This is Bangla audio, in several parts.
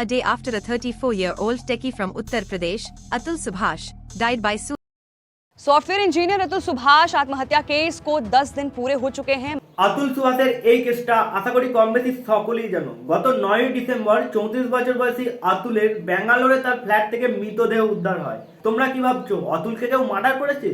a day after a 34-year-old techie from Uttar Pradesh, Atul Subhash, died by suicide. Software engineer Atul Subhash आत्महत्या केस को 10 दिन पूरे हो चुके हैं। अतुल সুভাষের এই কেসটা আশা করি কম বেশি সকলেই জানো। গত নয় ডিসেম্বর চৌত্রিশ বছর বয়সী আতুলের ব্যাঙ্গালোরে তার ফ্ল্যাট থেকে মৃতদেহ উদ্ধার হয়। তোমরা কি ভাবছ অতুলকে কেউ মার্ডার করেছে?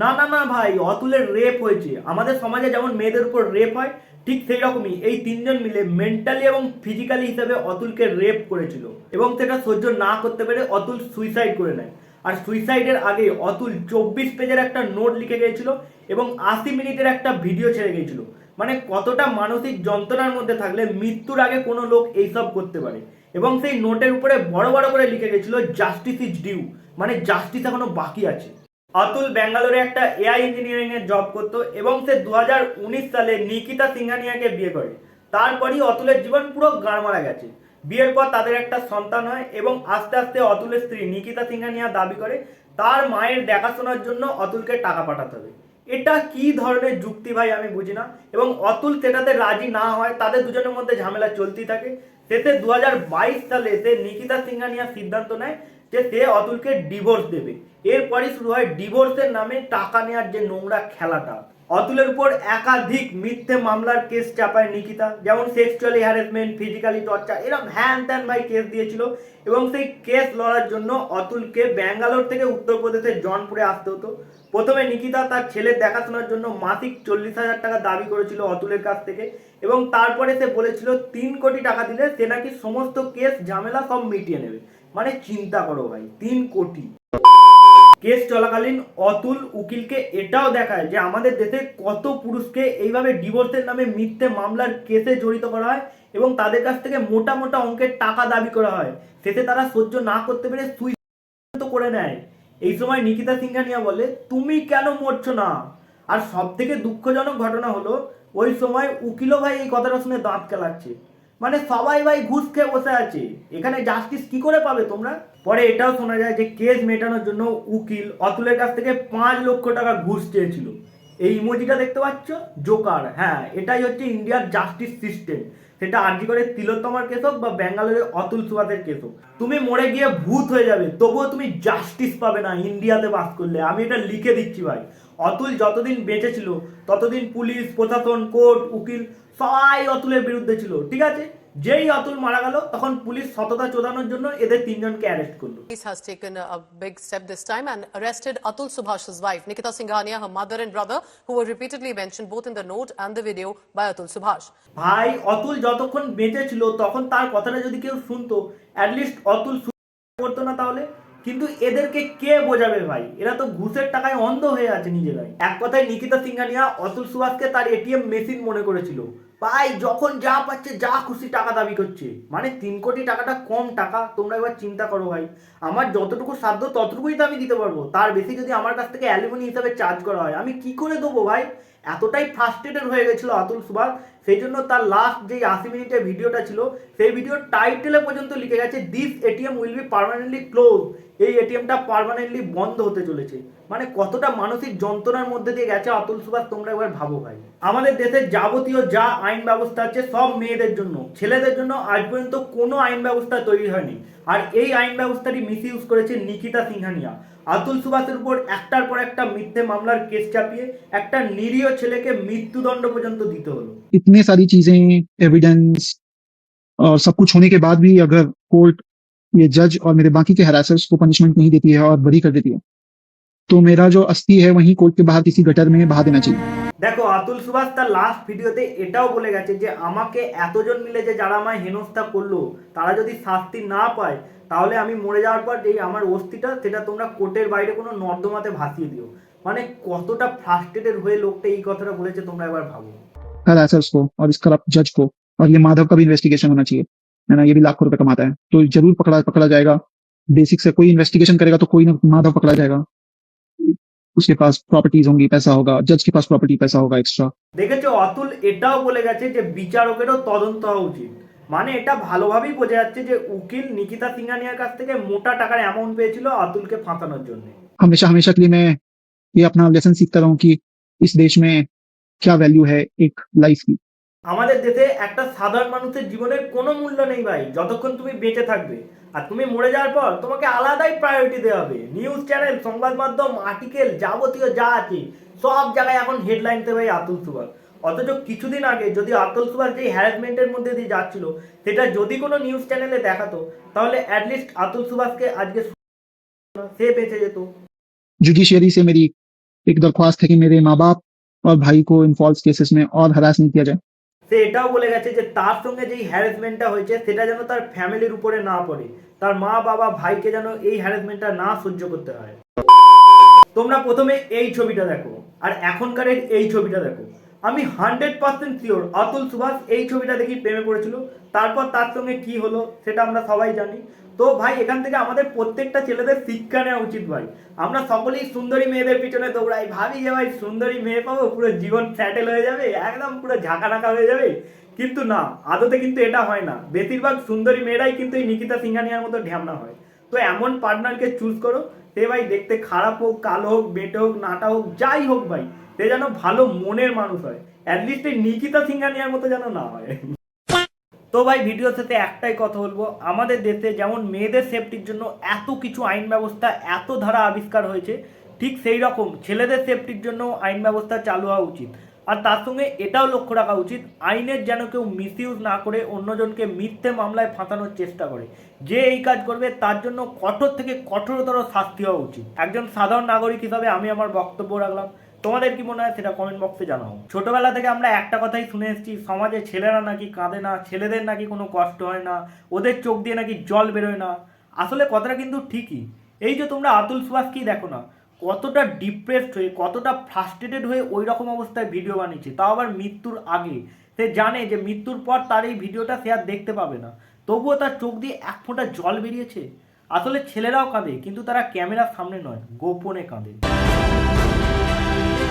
না না না ভাই অতুলের রেপ হয়েছে। আমাদের সমাজে যেমন মেয়েদের উপর রেপ হয় ঠিক সেই রকমই এই তিনজন মিলে মেন্টালি এবং ফিজিক্যালি হিসাবে অতুলকে রেপ করেছিল এবং সেটা সহ্য না করতে পেরে অতুল সুইসাইড করে নেয়। আর সুইসাইডের আগে অতুল চব্বিশ পেজের একটা নোট লিখে গিয়েছিল এবং আশি মিনিটের একটা ভিডিও ছেড়ে গিয়েছিল। মানে কতটা মানসিক যন্ত্রণার মধ্যে থাকলে মৃত্যুর আগে কোনো লোক এইসব করতে পারে। এবং সেই নোটের উপরে বড় বড় করে লিখে গেছিল জাস্টিস ইজ ডিউ মানে জাস্টিস এখনও বাকি আছে। অতুল ব্যাঙ্গালোরে একটা এআই ইঞ্জিনিয়ারিং এর জব করতো এবং সে দুহাজার উনিশ সালে নিকিতা সিংহানিয়াকে বিয়ে করে। তারপরই অতুলের জীবন পুরো গাড়মারা গেছে। বিয়ের পর তাদের একটা সন্তান হয় এবং আস্তে আস্তে অতুলের স্ত্রী নিকিতা সিংহানিয়া দাবি করে, তার মায়ের দেখাশোনার জন্য অতুলকে টাকা পাঠাতে হবে। এটা কি ধরনের যুক্তি ভাই আমি বুঝি না। এবং অতুল সেটাতে রাজি না হয়, তাদের দুজনের মধ্যে ঝামেলা চলতেই থাকে। শেষে দু সালে সে নিকিতা সিংহানিয়া সিদ্ধান্ত নেয় যে সে অতুলকে ডিভোর্স দেবে। এরপরই শুরু হয় ডিভোর্সের নামে টাকা নেওয়ার যে নোংরা খেলাটা। অতুলের উপর একাধিক মিথ্যে মামলার কেস চাপায় নিকিতা, যেমন সেক্সুয়ালি হ্যারাসমেন্ট ফিজিক্যালি টর্চার এরকম হ্যান ত্যান ভাই কেস দিয়েছিল এবং সেই কেস লড়ার জন্য অতুলকে ব্যাঙ্গালোর থেকে উত্তরপ্রদেশের জনপুরে আসতে হতো। প্রথমে নিকিতা তার ছেলের দেখাশোনার জন্য মাসিক চল্লিশ হাজার টাকা দাবি করেছিল অতুলের কাছ থেকে এবং তারপরে সে বলেছিল, তিন কোটি টাকা দিলে সে নাকি সমস্ত কেস ঝামেলা সব মিটিয়ে নেবে। মানে চিন্তা করো ভাই, তিন কোটি। কেস চলাকালীন অতুল উকিলকে এটাও দেখায় যে আমাদের দেশে কত পুরুষকে এইভাবে ডিভোর্সের নামে মিথ্যে মামলার কেসে জড়িত করা হয় এবং তাদের কাছ থেকে মোটা মোটা অঙ্কের টাকা দাবি করা হয়। শেষে তারা সহ্য না করতে পেরে সুইসাইড করে নেয়। এই সময় নিকিতা সিংহানিয়া বলে, তুমি কেন মরছো না? আর সব থেকে দুঃখজনক ঘটনা হলো, ওই সময় উকিলও ভাই এই কথাটা শুনে দাঁত কেলাচ্ছে মানে সবাই ভাই ঘুষ খেয়ে বসে আছে। এখানে জাস্টিস কি করে পাবে তোমরা? পরে এটাও শোনা যায় যে কেস মেটানোর জন্য উকিল অতুলের কাছ থেকে পাঁচ লক্ষ টাকা ঘুষ চেয়েছিল। এই ইমোজিটা দেখতে পাচ্ছ? জোকার। হ্যাঁ এটাই হচ্ছে ইন্ডিয়ার জাস্টিস সিস্টেম সেটা আর্জি করে তিলোত্তমার কেস হোক বা ব্যাঙ্গালোরের অতুল সুভাষের কেস হোক। তুমি মরে গিয়ে ভূত হয়ে যাবে, তবুও তুমি জাস্টিস পাবে না ইন্ডিয়াতে বাস করলে। আমি এটা লিখে দিচ্ছি ভাই। অতুল যতদিন বেঁচে ছিল, ততদিন পুলিশ, প্রশাসন, কোর্ট, উকিল সবাই অতুলের বিরুদ্ধে ছিল ঠিক আছে? যেই অতুল মারা গেল তখন পুলিশ সততা চোদানোর জন্য এদের তিনজনকে অ্যারেস্ট করল। Police has taken a big step this time and arrested Atul Subhash's wife Nikita Singhania her mother and brother who were repeatedly mention both in the note and the video by Atul Subhash. ভাই অতুল যতক্ষণ বেঁচে ছিল তখন তার কথাটা যদি কেউ শুনতো অ্যাট লিস্ট অতুল করতো না তাহলে? কিন্তু এদেরকে কে বোঝাবে ভাই? এরা তো ঘুষের টাকায় অন্ধ হয়ে আছে নিজেরাই। এক কথায় নিকিতা সিঙ্গানিয়া, অতুল সুভাষকে তার এটিএম মেশিন মনে করেছিল। ভাই, যখন যা পাচ্ছে, যা খুশি টাকা দাবি করছে। মানে তিন কোটি টাকাটা কম টাকা, তোমরা এবার চিন্তা করো ভাই। আমার যতটুকু সাধ্য, ততটুকুই তো আমি দিতে পারব। তার বেশি যদি আমার কাছ থেকে অ্যালুমিনি হিসাবে চার্জ করা হয়, আমি কি করে দেবো ভাই? এতটাই ফ্রাস্ট্রেটেড হয়ে গেছিল আতুল সুভাষ। সেই জন্য তার লাস্ট যেই আশি মিনিটের ভিডিওটা ছিল, সেই ভিডিও টাইটেলে পর্যন্ত লিখে গেছে this ATM will be permanently close এই এটিএমটা পারমানেন্টলি বন্ধ হতে চলেছে। মানে কতটা মানসিক যন্ত্রণার মধ্যে দিয়ে গেছে অতুল সুভাষ তোমরা একবার ভাবো ভাই আমাদের দেশের যাবতীয় যা আইন ব্যবস্থা আছে সব মেয়েদের জন্য ছেলেদের জন্য আজ পর্যন্ত কোনো আইন ব্যবস্থা তৈরি হয়নি আর এই আইন ব্যবস্থাটি মিস ইউজ করেছে নিকিতা সিংহানিয়া আতুল সুভাষের উপর একটার পর একটা মিথ্যে মামলার কেস চাপিয়ে একটা নিরীহ ছেলেকে মৃত্যুদণ্ড পর্যন্ত দিতে হলো इतने सारी चीजें एविडेंस और सब कुछ होने के बाद भी अगर कोर्ट ये जज और मेरे बाकी के हरासर्स को पनिशमेंट नहीं देती है और बरी कर देती है तो मेरा जो अस्थि है वहीं कोर्ट के बाहर किसी गटर में बहा देना चाहिए দেখো আতুল সুভাষ তার লাস্ট ভিডিওতে এটাও বলে গেছে যে আমাকে এতজন মিলে যে যারা আমায় হেনস্থা করলো তারা যদি শাস্তি না পায় তাহলে আমি মরে যাওয়ার পর এই আমার অস্থিটা সেটা তোমরা কোর্টের বাইরে কোনো নর্দমাতে ভাসিয়ে দিও মানে কতটা ফ্রাস্ট্রেটেড হয়ে লোকটা এই কথাটা বলেছে তোমরা একবার ভাবো हरासर्स को और इस करप्ट जज को और ये माधव का भी इन्वेस्टिगेशन होना चाहिए है ना ये भी लाखों रुपए कमाता है तो जरूर पकड़ा पकड़ा जाएगा बेसिक से कोई इन्वेस्टिगेशन करेगा तो कोई ना माधव पकड़ा जाएगा उसके पास प्रॉपर्टीज होंगी पैसा होगा जज के पास प्रॉपर्टी पैसा होगा एक्स्ट्रा দেখেছো অতুল এটাও বলে গেছে যে বিচারকেরও তদন্ত হওয়া উচিত মানে এটা ভালোভাবেই বোঝা যাচ্ছে যে উকিল নিকিতা সিংহানিয়ার কাছ থেকে মোটা টাকার অ্যামাউন্ট পেয়েছিল অতুলকে ফাঁসানোর জন্য हमेशा हमेशा के लिए मैं ये अपना लेसन सीखता रहूं कि इस देश में क्या वैल्यू है एक लाइफ की আমাদের দেশে একটা সাধারণ মানুষের জীবনের কোনো মূল্য নেই ভাই যতক্ষণ তুমি বেঁচে থাকবে আর তুমি মরে যাওয়ার পর তোমাকে আলাদাই প্রায়োরিটি দেওয়া হবে নিউজ চ্যানেল সংবাদ মাধ্যম আর্টিকেল যাবতীয় যা আছে সব জায়গায় এখন হেডলাইনতে ভাই আতুল সুভাষ অথচ কিছুদিন আগে যদি আতুল সুভাষ যেই হ্যারাসমেন্টের মধ্যে দিয়ে যাচ্ছিল সেটা যদি কোনো নিউজ চ্যানেলে দেখাতো তাহলে অ্যাটলিস্ট আতুল সুভাষকে আজকে সে বেঁচে যেত जुडिशियरी से मेरी एक दरख्वास्त है कि मेरे माँ बाप और भाई को इन फॉल्स केसेस में और हरास नहीं किया जाए সে এটাও বলে গেছে যে তার সঙ্গে যেই হ্যারাসমেন্টটা হয়েছে, সেটা যেন তার ফ্যামিলির উপরে না পড়ে। তার মা, বাবা, ভাইকে যেন এই হ্যারাসমেন্টটা না সহ্য করতে হয়। তোমরা প্রথমে এই ছবিটা দেখো, আর এখনকার এই ছবিটা দেখো। আমি hundred percent sure Atul Subhash এই ছবিটা দেখি প্রেমে পড়েছিল। তারপর তার সঙ্গে কি হলো, সেটা আমরা সবাই জানি। তো ভাই, এখান থেকে আমাদের প্রত্যেকটা ছেলেদের শিক্ষা নেওয়া উচিত ভাই। আমরা সকলেই সুন্দরী মেয়েদের পিছনে দৌড়াই। ভাবি যে ভাই, সুন্দরী মেয়ে পাবো, পুরো জীবন স্যাটেল হয়ে যাবে, একদম পুরো ঝাঁকা ঢাকা হয়ে যাবে। কিন্তু না, আদতে কিন্তু এটা হয় না। বেশিরভাগ সুন্দরী মেয়েরাই কিন্তু এই নিকিতা সিংহানিয়ার মতো ঢ্যামনা হয়। তো এমন পার্টনারকে চুজ করো, সে ভাই দেখতে খারাপ হোক, কালো হোক, বেটে হোক, নাটা হোক, যাই হোক ভাই, সে যেন ভালো মনের মানুষ হয়। অ্যাটলিস্ট এই নিকিতা সিংহানিয়ার মতো যেন না হয়। তো ভাই ভিডিওর সাথে একটাই কথা বলব। আমাদের দেশে যেমন মেয়েদের সেফটির জন্য এত কিছু আইন ব্যবস্থা, এত ধারা আবিষ্কার হয়েছে, ঠিক সেই রকম ছেলেদের সেফটির জন্য আইন ব্যবস্থা চালু হওয়া উচিত। আর তার সঙ্গে এটাও লক্ষ্য রাখা উচিত, আইনের যেন কেউ মিসইউজ না করে, অন্যজনকে মিথ্যে মামলায় ফাঁসানোর চেষ্টা করে। যে এই কাজ করবে, তার জন্য কঠোর থেকে কঠোরতর শাস্তি হওয়া উচিত। একজন সাধারণ নাগরিক হিসাবে আমি আমার বক্তব্য রাখলাম। তোমাদের কি মনে হয় সেটা কমেন্ট বক্সে জানাও। ছোটবেলা থেকে আমরা একটা কথাই শুনে এসেছি, সমাজে ছেলেরা নাকি কাঁদে না, ছেলেদের নাকি কোনো কষ্ট হয় না, ওদের চোখ দিয়ে নাকি জল বেরোয় না। আসলে কথাটা কিন্তু ঠিকই। এই যে তোমরা আতুল সুভাষকেই দেখো না, কতটা ডিপ্রেসড হয়ে, কতটা ফ্রাস্ট্রেটেড হয়ে ওই রকম অবস্থায় ভিডিও বানিয়েছে। তাও আবার মৃত্যুর আগে। সে জানে যে মৃত্যুর পর তার এই ভিডিওটা সে আর দেখতে পাবে না। তবুও তার চোখ দিয়ে এক ফোঁটা জল বেরিয়েছে। আসলে ছেলেরাও কাঁদে, কিন্তু তারা ক্যামেরার সামনে নয়, গোপনে কাঁদে।